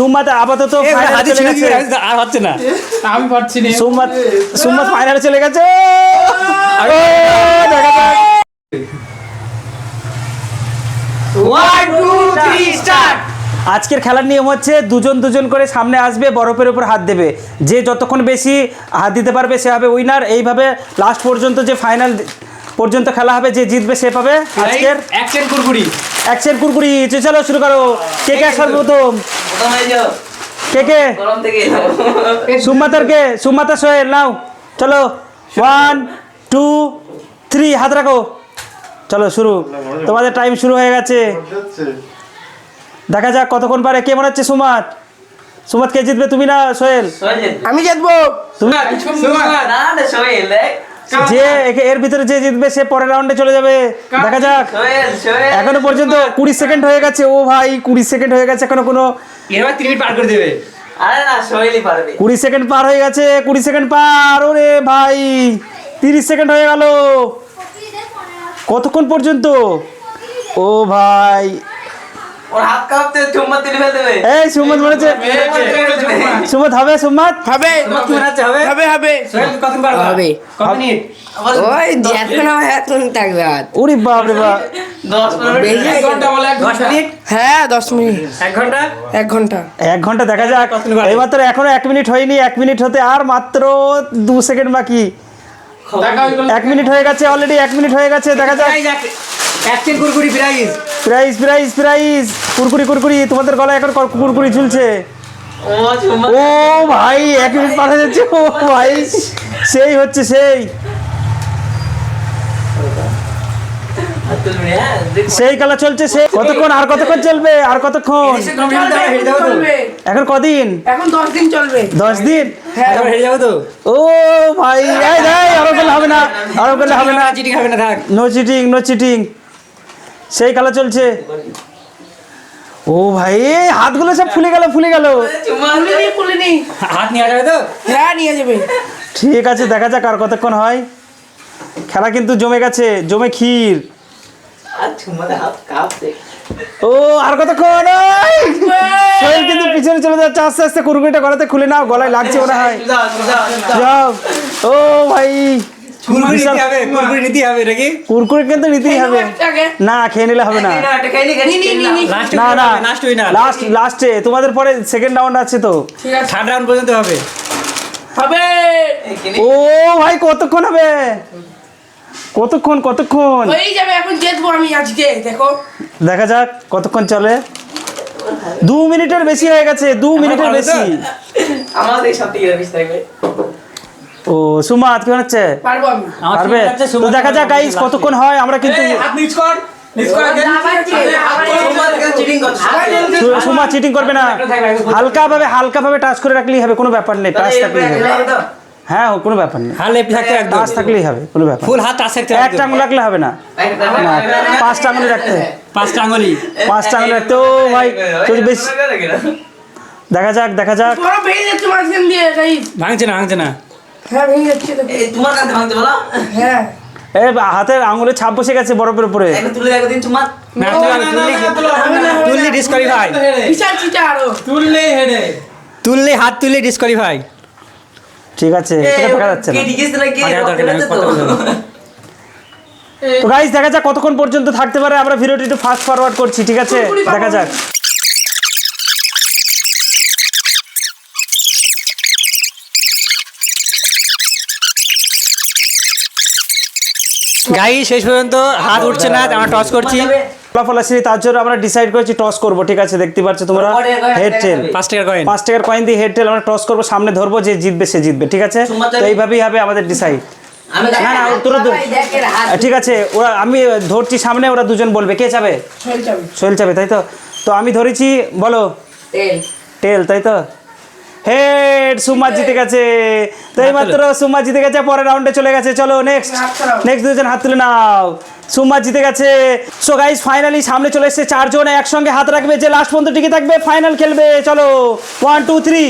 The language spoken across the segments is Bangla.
সুম্মাত আপাতত ফাইনালে চলে গেছে। আর হচ্ছে না। আমি পারছি না। সুম্মাত সুম্মাত ফাইনালে চলে গেছে। দেখা যাক। ওয়ান টু থ্রি স্টার্ট আজকের খেলার নিয়ম হচ্ছে দুজন দুজন করে সামনে আসবে বরফের উপর হাত দেবে। যে যতক্ষণ বেশি হাত দিতে পারবে সে হবে উইনার এইভাবে লাস্ট পর্যন্ত যে ফাইনাল পর্যন্ত খেলা হবে যে জিতবে সে পাবে আজকের। অ্যাকশন কুরকুরি। অ্যাকশন কুরকুরি চলো শুরু করো। কে কে সর্বপ্রথম প্রথমে? যাও। কে কে? গরম থেকে। সুমাতার কে সুমাতা সোহেল নাও। চলো। ওয়ান টু থ্রি হাত রাখো। চলো শুরু। তোমাদের টাইম শুরু হয়ে গেছে। দেখা যাক কতক্ষণ পারে। কে মনে হচ্ছে সুমাত? সুমাত কে জিতবে তুমি না সোহেল? আমি জিতবো। তুমি সুমাত না না সোহেল যে একে- এর ভিতরে যে জিতবে সে পরের রাউন্ডে চলে যাবে। দেখা যাক। এখনও পর্যন্ত কুড়ি সেকেন্ড হয়ে গেছে। ও ভাই কুড়ি সেকেন্ড হয়ে গেছে এখনও কোনো এবার তিন পার করে দেবে। আরে না সোহেলই পারবে কুড়ি সেকেন্ড পার হয়ে গেছে কুড়ি সেকেন্ড পার। ওরে ভাই তিরিশ সেকেন্ড হয়ে গেল। কতক্ষণ পর্যন্ত? ও ভাই ওর হাত কাঁপতে চুম্মা তুলে দেবে এই সুমত মনে হচ্ছে সুমত হবে সুমত হবে তোমার মনে হচ্ছে হবে হবে হবে সোহেল কতক্ষণ পারবে হবে। কত মিনিট ওই যতক্ষণ আমার এতক্ষণ থাকবে হাত ওরে বাপ রে বাপ দশ পনেরো বেশি ঘণ্টা বলে এক দশ মিনিট হ্যাঁ দশ মিনিট এক ঘণ্টা এক ঘণ্টা এক ঘণ্টা দেখা যাক কতক্ষণ বাকি? এই মাত্র এখনও এক মিনিট হয়নি এক মিনিট হতে আর মাত্র দু সেকেন্ড বাকি। এক মিনিট হয়ে গেছে অলরেডি এক মিনিট হয়ে গেছে দেখা যাক। অ্যাকশন কুরকুরি প্রাইস প্রাইস প্রাইস প্রাইস কুরকুরি কুরকুরি তোমাদের গলায় এখন কর- কুরকুরি ঝুলছে। ও ভাই এক মিনিট পাঠা যাচ্ছে। ও ভাই সেই হচ্ছে সেই হাত তুলবি হ্যাঁ দেখ সেই খেলা চলছে সেই কতক্ষণ? আর কতক্ষণ চলবে? আর কতক্ষণ? এখন কদিন? এখন দশ দিন চলবে। দশ দিন? তো। ও ভাই আরও করলে হবে না আরও করলে হবে না। চিটিং হবে না থাক। নো চিটিং নো চিটিং সেই খেলা চলছে। ও ভাই এই হাতগুলো সব ফুলে গেল ফুলে গেল। চুম্মা খুলিনি খুলিনি হাত নিয়ে যাবে তো? হ্যাঁ নিয়ে যাবে। ঠিক আছে দেখা যাক আর কতক্ষণ হয়। খেলা কিন্তু জমে গেছে জমে ক্ষীর আর চুম্মাতে হাত কাঁপতে ও আর কতক্ষণ! কিন্তু পিছনে চলে যাচ্ছে আস্তে আস্তে কুরকুরিটা গলাতে খুলে নাও গলায় লাগছে মনে হয়। যাও। ও ভাই কুরকুরি কিন্তু নিতেই হবে। না খেয়ে নিলে হবে না। না না না লাস্ট লাস্টে তোমাদের পরে সেকেন্ড রাউন্ড আছে তো। থার্ড রাউন্ড পর্যন্ত হবে। হবে। ও ভাই কতক্ষণ হবে? কতক্ষণ কতক্ষণ? হয়ে যাবে এখন জিতবো আমি আজকে দেখো। দেখা যাক কতক্ষণ চলে। দু মিনিটের বেশি হয়ে গেছে দু মিনিটের বেশি। আমাদের সব থেকে বেশি থাকবে। ও সুমাত কি হচ্ছে? পারব আমি। পারবে? তো দেখা যাক গাইস কতক্ষণ হয় আমরা কিন্তু হাত নিচ কর নিচ কর আগে আবার কি? আবার কি? চুম্মা চিটিং করছে। সুমা চিটিং করবে না। হালকা ভাবে হালকা ভাবে টাচ করে রাখলেই হবে কোনো ব্যাপার নেই টাচ থাকলেই হবে। হ্যাঁ ও কোনো ব্যাপার নেই হাত লেপে থাকতে একদম টাচ থাকলেই হবে কোনো ব্যাপার ফুল হাত থাকতে একটা আঙুল রাখলে হবে না না পাঁচটা আঙুল রাখতে হবে। পাঁচটা আঙুলি পাঁচটা আঙুল রাখতে ও ভাই যদি বেশ দেখা যাক দেখা যাক বড় ভেঙে যাচ্ছে মাঝখান দিয়ে ভাঙছে না ভাঙছে না হ্যাঁ ভেঙে যাচ্ছে দেখো তোমার কাছে ভাঙতে বলো হ্যাঁ এ বা- হাতের আঙুলে ছাপ বসে গেছে বরফের উপরে তুললি ডিসকোয়ালিফাই তুললে হাত তুললে ডিসকোয়ালিফাই ঠিক আছে এটা দেখা যাচ্ছে। তো? গাইস দেখা যাক কতক্ষণ পর্যন্ত থাকতে পারে আমরা ভিডিওটি একটু ফাস্ট ফরওয়ার্ড করছি ঠিক আছে? দেখা যাক। গাই শেষ পর্যন্ত হাত উঠছে না আমরা টস করছি। ফলাফল আসেনি তার জন্য আমরা ডিসাইড করেছি টস করব ঠিক আছে? দেখতে পাচ্ছ তোমরা? হেড টেল পাঁচ টাকার কয়েন পাঁচ টাকার কয়েন দিয়ে হেড টেল আমরা টস করব সামনে ধরবো যে জিতবে সে জিতবে ঠিক আছে? তো এইভাবেই হবে আমাদের ডিসাইড আমি না না তোরা ঠিক আছে ওরা আমি ধরছি সামনে ওরা দুজন বলবে কে যাবে চল যাবে সোহেল যাবে তাই তো? তো আমি ধরেছি বলো টেল তাই তো? হেড সুমা জিতে গেছে। তো এই মাত্র সুমা জিতে গেছে পরের রাউন্ডে চলে গেছে। চলো নেক্সট নেক্সট দুজন হাত তুলে নাও। সুমা জিতে গেছে। সো গাইস ফাইনালি সামনে চলে এসেছে চারজন একসঙ্গে হাত রাখবে। যে লাস্ট পর্যন্ত টিকে থাকবে ফাইনাল খেলবে। চলো ওয়ান টু থ্রি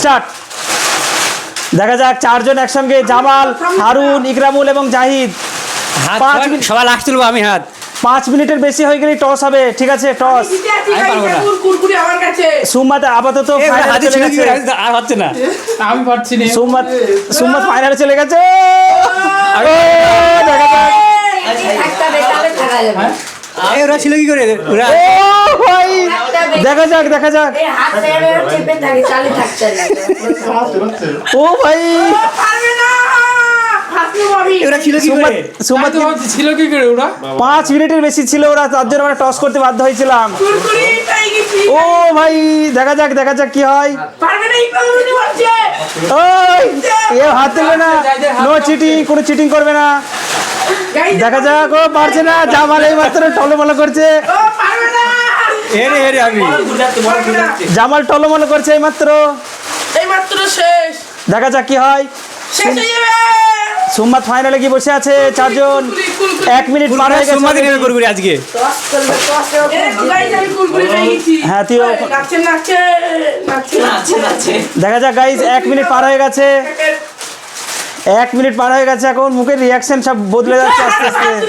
স্টার্ট দেখা যাক চারজন একসঙ্গে জামাল হারুন ইকরামুল এবং জাহিদ। হাত পাঁচ সবার লাস্ট তুলবো আমি হাত। পাঁচ মিনিটের বেশি হয়ে গেলেই টস হবে। ঠিক আছে টস সুম্মাত আপাতত? আর হচ্ছে না। আমি পারছি না। সুম্মাত সুম্মাত ফাইনালে চলে গেছে। এ, ওরা ছিল কি করে? ওরা। ভাই দেখা যাক দেখা যাক। ও ভাই পারবে না ফাঁসলো আমি ওরা ছিল কি করে? সুম্মাত আমি তো ভাবছি ছিল কি করে ওরা? পাঁচ মিনিটের বেশি ছিল ওরা তার জন্য আমরা টস করতে বাধ্য হয়েছিলাম। ও ভাই দেখা যাক দেখা যাক কি হয়। পারবে না এই পাগলুনি মারছে ওই এ হাত তুলবে না। নো চিটিং কোনো চিটিং করবে না। দেখা যাক ও পারছে না। জামাল এই মাত্র টলমলো করছে। ও পারবে না। হেরে হেরে আমি জামাল টলমলো করছে এই মাত্র এই মাত্র শেষ। দেখা যাক কি হয়। শেষ হয়ে যাবে। সুম্মাত ফাইনালে কি বসে আছে? চারজন এক মিনিট পার হয়ে নেমে গেছে করবি আজকে। হ্যাঁ, নাচছে দেখা যাক গাইজ এক মিনিট পার হয়ে গেছে। এক মিনিট পার হয়ে গেছে এখন। মুখের রিয়াকশন সব বদলে যাচ্ছে আস্তে আস্তে।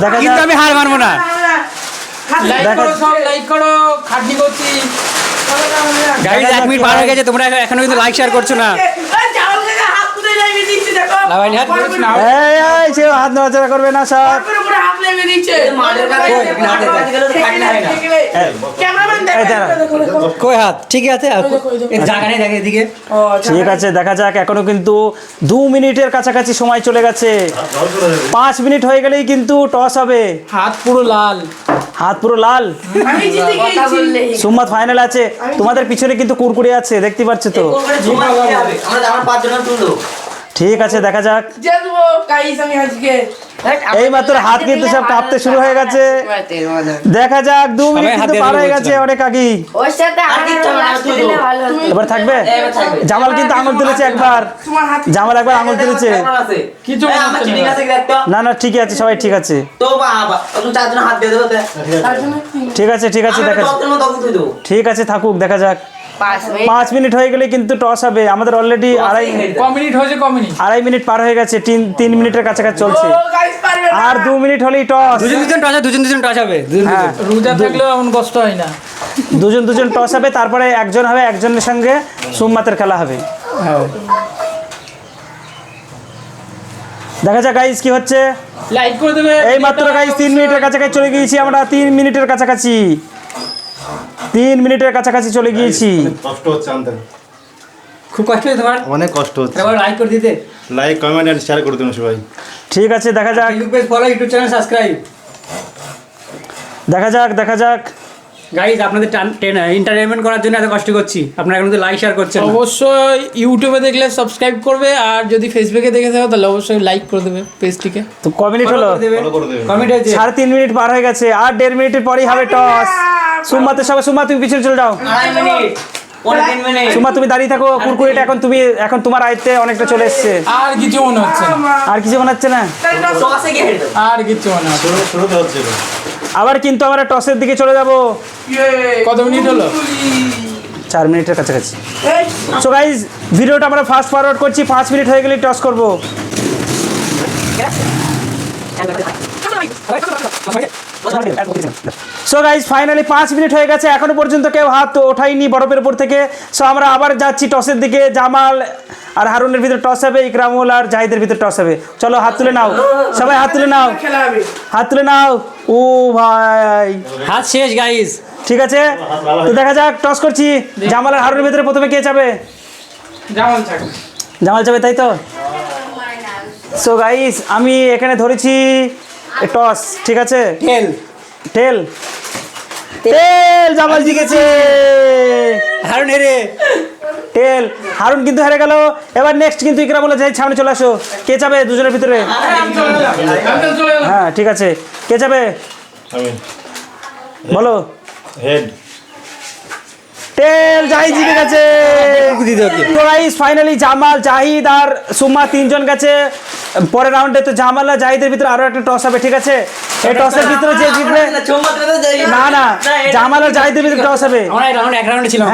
দেখা যাক। আমি হার মানবো না। দেখা- করো সব লাইক করো। খাটনি করছি। গাইজ এক মিনিট পার হয়ে গেছে। তোমরা এখনও কিন্তু লাইক শেয়ার করছ না হাত তুলে লাগিয়ে দিচ্ছে দেখো লাভাইনি হাত নাড়াচাড়া করবে না সব হাত কই ঠিকই আছে ঠিক আছে দেখা যাক এখনও কিন্তু দু মিনিটের কাছাকাছি সময় চলে গেছে। পাঁচ মিনিট হয়ে গেলেই কিন্তু টস হবে। হাত পুরো লাল। হাত পুরো লাল। সুম্মাত ফাইনাল আছে। তোমাদের পিছনে কিন্তু কুরকুরে আছে দেখতে পাচ্ছ তো। ঠিক আছে দেখা যাক। এই মাত্র হাত কিন্তু সব কাঁপতে শুরু হয়ে গেছে। দেখা যাক দু মিনিট হাত কিন্তু দিয়ে পার হয়ে গেছে অনেক আগেই। ভালো হতো। এবার থাকবে? জামাল কিন্তু আঙুল তুলেছে একবার। জামাল একবার আঙুল তুলেছে। না। না না ঠিকই আছে সবাই ঠিক আছে। তো বাবা, তুমি চারজন হাত দিয়ে দেবো তো। তার জন্য তিন- ঠিক আছে ঠিক আছে দেখা। ঠিক আছে থাকুক দেখা যাক। পাঁচ মিনিট। হয়ে গেলে কিন্তু টস হবে। আমাদের অলরেডি আড়াই মিনিট হয়েছে মিনিট? আড়াই মিনিট পার হয়ে গেছে তিন তিন মিনিটের কাছাকাছি চলছে। আর দু মিনিট হলেই টস। দুজন দুজন টস হবে দুজন দুজন টস হবে হ্যাঁ। রোজা থাকলেও এমন কষ্ট হয় না। দুজন দুজন টস হবে তারপরে একজন হবে একজনের সঙ্গে সোমমাতের খেলা হবে। দেখা যাক গাইস কি হচ্ছে। লাইক করে দেবে। এই মাত্র গাইস তিন মিনিটের কাছাকাছি চলে গিয়েছি আমরা তিন মিনিটের কাছাকাছি। তিন মিনিটের কাছাকাছি চলে গিয়েছি। কষ্ট হচ্ছে আমাদের। খুব কষ্ট হয়েছে তোমার? অনেক কষ্ট হচ্ছে। লাইক করে দিতে। লাইক কমেন্ট এন্ড শেয়ার করে দিন সবাই। ঠিক আছে দেখা যাক। Facebook page follow YouTube channel subscribe দেখা যাক দেখা যাক। গাইজ আপনাদের এন্টারটেনমেন্ট করার জন্য এত কষ্ট করছি। আপনারা এখন লাইক শেয়ার করছেন অবশ্যই ইউটিউবে দেখলে সাবস্ক্রাইব করবে আর যদি ফেসবুকে দেখে থাকো তাহলে অবশ্যই লাইক করে দেবে পেজটিকে তো ক মিনিট হলো। সাড়ে তিন মিনিট পার হয়ে গেছে আর দেড় মিনিটের পরেই হবে টস সুম্মাতে সবাই সুম্মা তুমি পিছনে চলে যাও। সুম্মা তুমি দাঁড়িয়ে থাকো কুরকুরিটা এখন তুমি এখন তোমার আয়ত্তে অনেকটা চলে এসছে। আর কিছু মনে হচ্ছে না। আর কিছু মনে হচ্ছে না। আর কিছু মনে হচ্ছে আবার কিন্তু আমরা টসের দিকে চলে যাব। কত মিনিট হলো? চার মিনিটের কাছাকাছি। সো গাইজ ভিডিওটা আমরা ফাস্ট ফরওয়ার্ড করছি পাঁচ মিনিট হয়ে গেলে টস করব। সো গাইজ ফাইনালি পাঁচ মিনিট হয়ে গেছে। এখনও পর্যন্ত কেউ হাত ওঠায়নি বরফের উপর থেকে। সো আমরা আবার যাচ্ছি টসের দিকে। জামাল আর হারুনের ভিতরে টস হবে ইকরামুল আর জাহিদের ভিতরে টস হবে। চলো হাত তুলে নাও। সবাই হাত তুলে নাও। হাত তুলে নাও। ও ভাই। হাত শেষ গাইজ ঠিক আছে? তো দেখা যাক টস করছি। জামাল আর হারুনের ভিতরে প্রথমে কে যাবে থাকবে জামাল যাবে তাই তো? সো গাইস আমি এখানে ধরেছি টস ঠিক আছে? টেল টেল টেল জামাল জিতেছে। হারুন হেরে। টেল হারুন কিন্তু হেরে গেল। এবার নেক্সট কিন্তু ইকরা বলে যাই সামনে চলে আসো। কে যাবে দুজনের ভিতরে? হ্যাঁ ঠিক আছে। কে যাবে? বলো। হেড টেল জাহিদ জিতে গেছে। তো গাইস ফাইনালি জামাল জাহিদ আর সুম্মা তিনজন গেছে। পরের রাউন্ডে তো জামাল আর জাহিদের ভিতরে আরও একটা টস হবে ঠিক আছে? এই টসের ভিতরে যে জিতবে না। না জামাল আর জাহিদের ভিতরে টস হবে।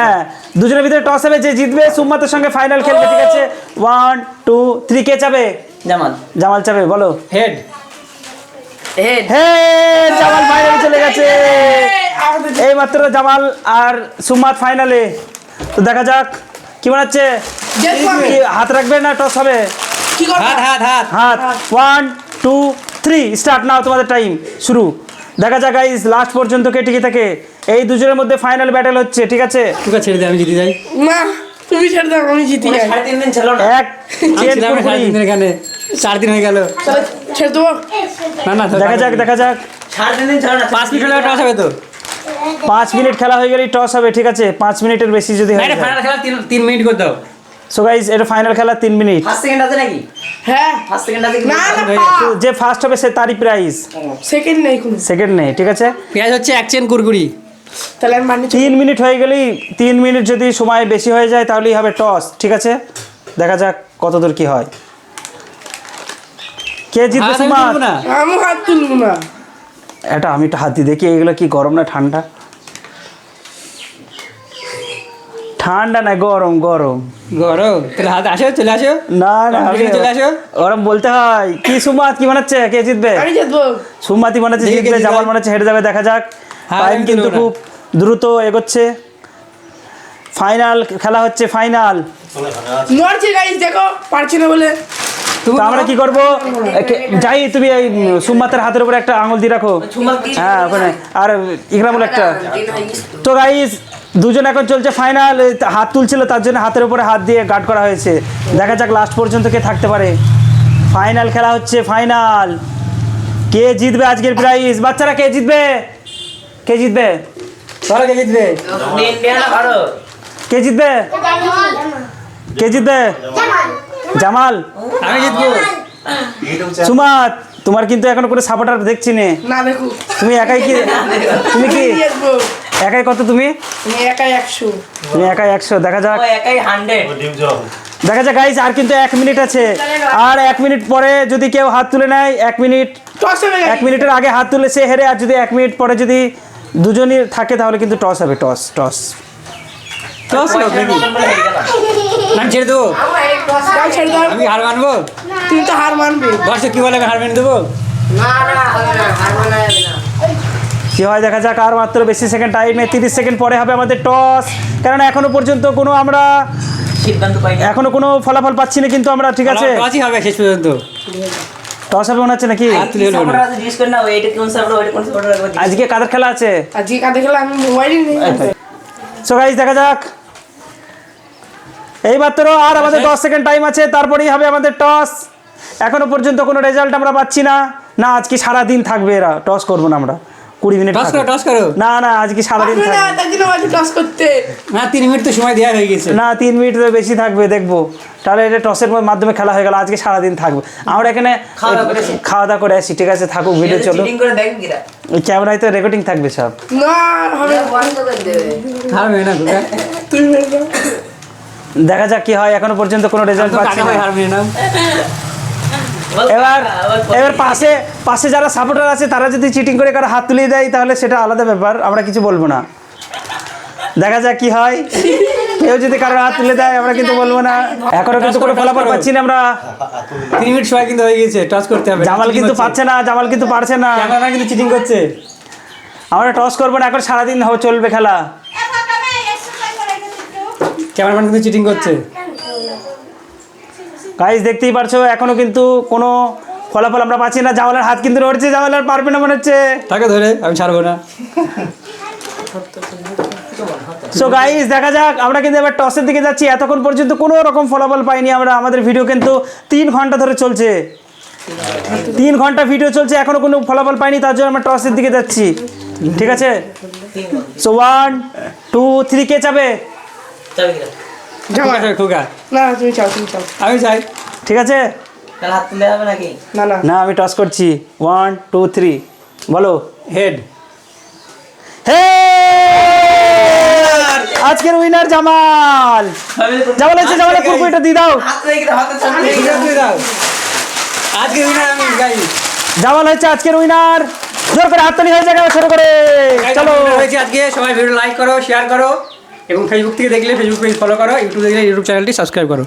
হ্যাঁ দুজনের ভিতরে টস হবে যে জিতবে সুম্মাতের সঙ্গে ফাইনাল খেলবে ঠিক আছে? ওয়ান টু থ্রি কে যাবে জামাল। জামাল যাবে বলো। হেড হে জামাল ফাইনালে চলে গেছে। এই মাত্র জামাল আর সুমাত ফাইনালে তো দেখা যাক কি মনে হচ্ছে হাত রাখবে না টস হবে? হাত হাত হাত। হাত। One two three start now তোমাদের টাইম শুরু। দেখা যাক গাইজ লাস্ট পর্যন্ত কে টিকে থাকে। এই দুজনের মধ্যে ফাইনাল ব্যাটেল হচ্ছে ঠিক আছে? টুকা ছেড়ে দে আমি জিতে যাই। না তুমি ছেড়ে দাও আমি জিতি মানে যাই। সাড়ে তিন দিন ছিল না? এক সাড়ে তিন দিন এখানে। চার দিন হয়ে গেল। ছেড়ে দেবো না না দেখা যাক দেখা যাক। সাড়ে তিন দিন ছিল না পাঁচ মিনিট হলে টস হবে তো? পাঁচ মিনিট খেলা হয়ে গেলেই টস হবে ঠিক আছে? পাঁচ মিনিটের বেশি যদি হয় এটা ফাইনাল খেলা তিন তিন মিনিট করে দাও। সো গাইজ এটা ফাইনাল খেলা তিন মিনিট। ফার্স্ট সেকেন্ড আছে নাকি? হ্যাঁ। ফার্স্ট সেকেন্ড আছে না না যে ফার্স্ট হবে সে তারই প্রাইজ সেকেন্ড নেই কোনো। সেকেন্ড নেই ঠিক আছে? পেঁয়াজ হচ্ছে এক চেন কুরকুরি। তাহলে আমি তিন মিনিট হয়ে গেলেই তিন মিনিট যদি সময় বেশি হয়ে যায় তাহলেই হবে টস ঠিক আছে? দেখা যাক কত দূর কি হয়। কে জিতবে আমি হাত তুলবো না। এটা আমি একটু হাত দিয়ে দেখি এগুলো কি গরম না ঠান্ডা? ঠান্ডা না গরম গরম। গরম। তাহলে হাত আসো চলে আসো। না না চলে আসো। গরম বলতে হয়। কি সুমাত কি বানাচ্ছে? কে জিতবে? আমি জিতবো। সুমাতি কে জিতবে জামাল হচ্ছে হেরে যাবে দেখা যাক। হ্যাঁ, টাইম কিন্তু খুব দ্রুত এগোচ্ছে। ফাইনাল খেলা হচ্ছে ফাইনাল। নড়ছে গাইস দেখো পারছি না বলে। তো আমরা কি করব? যাই তুমি এই সুমাতের হাতের উপরে একটা আঙুল দিয়ে রাখো। হ্যাঁ ওখানে। আর ইকরামুল একটা। তো গাইস দুজন এখন চলছে ফাইনাল হাত তুলছিল তার জন্য হাতের উপরে হাত দিয়ে গার্ড করা হয়েছে। দেখা যাক লাস্ট পর্যন্ত কে থাকতে পারে। ফাইনাল খেলা হচ্ছে ফাইনাল কে জিতবে আজকের প্রাইজ বাচ্চারা কে জিতবে? কে জিতবে? বলো কে জিতবে? কে জিতবে? কে জিতবে? জামাল আমি জিতবো। সুমাত তোমার কিন্তু এখন কোনো সাপোর্টার দেখছি নে। না দেখো। তুমি একাই কি তুমি কি একাই কত তুমি? আমি একাই একশো। তুমি একাই একশো দেখা যাক। ও একাই হান্ড্রেড ডিম জল দেখা যাক গাইজ আর কিন্তু এক মিনিট আছে। আর এক মিনিট পরে যদি কেউ হাত তুলে নেয় এক মিনিট টস হবে এক মিনিটের আগে হাত তুলে সে হেরে আর যদি এক মিনিট পরে যদি দুজনই থাকে তাহলে কিন্তু টস হবে। টস টস টস হোক নাকি না ছেড়ে দেবো? গাল ছেড়ে দাও আমি হার মানবো? তুমি তো হার মানবে। দর্শক কি বলে আমি হার মেনে দেবো? কি হয় দেখা যাক আর মাত্র বেশি সেকেন্ড টাইমে তিরিশ সেকেন্ড পরে হবে আমাদের টস কেননা এখনও পর্যন্ত কোনো আমরা এখনও কোনো ফলাফল পাচ্ছি না কিন্তু আমরা ঠিক আছে? টসই হবে শেষ পর্যন্ত। টস হবে মনে হচ্ছে নাকি? আজকে কাদের খেলা আছে? আজকে কাঁদে খেলে? আমি মোবাইলই নেই। সো গাইজ দেখা যাক। এইমাত্র আর আমাদের দশ সেকেন্ড টাইম আছে তারপরেই হবে আমাদের টস এখনও পর্যন্ত কোনো রেজাল্ট আমরা পাচ্ছি না। না আজকে সারাদিন থাকবে এরা। টস করব না আমরা। কুড়ি মিনিট টস করো। টস করো। না না আজকে সারাদিন টস করতে। না তিন মিনিট তো সময় দেওয়া হয়ে গেছে। না তিন মিনিট বেশি থাকবে দেখব। তাহলে এটা টসের মাধ্যমে খেলা হয়ে গেল আজকে সারাদিন থাকবে। আমরা এখানে খাওয়া দাওয়া করে আসি। ঠিক আছে থাকুক ভিডিও চলো। ক্যামেরায় তো রেকর্ডিং থাকবে সব। না হবে হার না তুমি দেখা যাক কি হয় এখনও পর্যন্ত কোনো রেজাল্ট তো পাচ্ছি না। এবার এবার পাশে পাশে যারা সাপোর্টার আছে তারা যদি চিটিং করে কারও হাত তুলিয়ে দেয় তাহলে সেটা আলাদা ব্যাপার আমরা কিছু বলব না। দেখা যাক কি হয়। কেউ যদি কারও হাত তুলে দেয় আমরা কিন্তু বলব না। এখনও কিন্তু কোনো ফলাফল পাচ্ছি না আমরা। তিন মিনিট সময় কিন্তু হয়ে গেছে টস করতে হবে জামাল কিন্তু পাচ্ছে না জামাল কিন্তু পারছে না। ক্যামেরা কিন্তু চিটিং করছে। আমরা টস করব না এখন সারাদিন চলবে খেলা। ক্যামেরাম্যান কিন্তু চিটিং করছে। গাইজ দেখতেই পারছ এখনও কিন্তু কোনো ফলাফল আমরা পাচ্ছি না। জামালের হাত কিন্তু নড়ছে জামালের পারবে না মনে হচ্ছে। তাকে ধরে আমি ছাড়বো না। সো গাইজ দেখা যাক আমরা কিন্তু এবার টসের দিকে যাচ্ছি। এতক্ষণ পর্যন্ত কোনো রকম ফলাফল পাইনি আমরা। আমাদের ভিডিও কিন্তু তিন ঘণ্টা ধরে চলছে। তিন ঘণ্টা ভিডিও চলছে এখনও কোনো ফলাফল পাইনি তার জন্য আমরা টসের দিকে যাচ্ছি। ঠিক আছে? সো ওয়ান টু থ্রি কে যাবে চাবি কিরা খোকা, খোকা। না না, তুমি চাও তুমি চাও আমি চাই ঠিক আছে? হাত তুলে হবে নাকি? না না। না আমি টস করছি। ওয়ান টু থ্রি বলো হেড হে আজকের উইনার জামাল। জামাল আছে কুরকুরিটা দিয়ে দাও। দাও আজকে উইনার আমি। গাই জামাল হচ্ছে আজকের উইনার জোর করে হাততালি হয়ে যাবে শুরু করে। চলো। হয়েছে আজকে। সবাই ভিডিও লাইক করো শেয়ার করো। এবং ফেসবুক থেকে দেখলে ফেসবুক পেজ ফলো করো ইউটিউব দেখলে ইউটিউব চ্যানেলটি সাবস্ক্রাইব করো।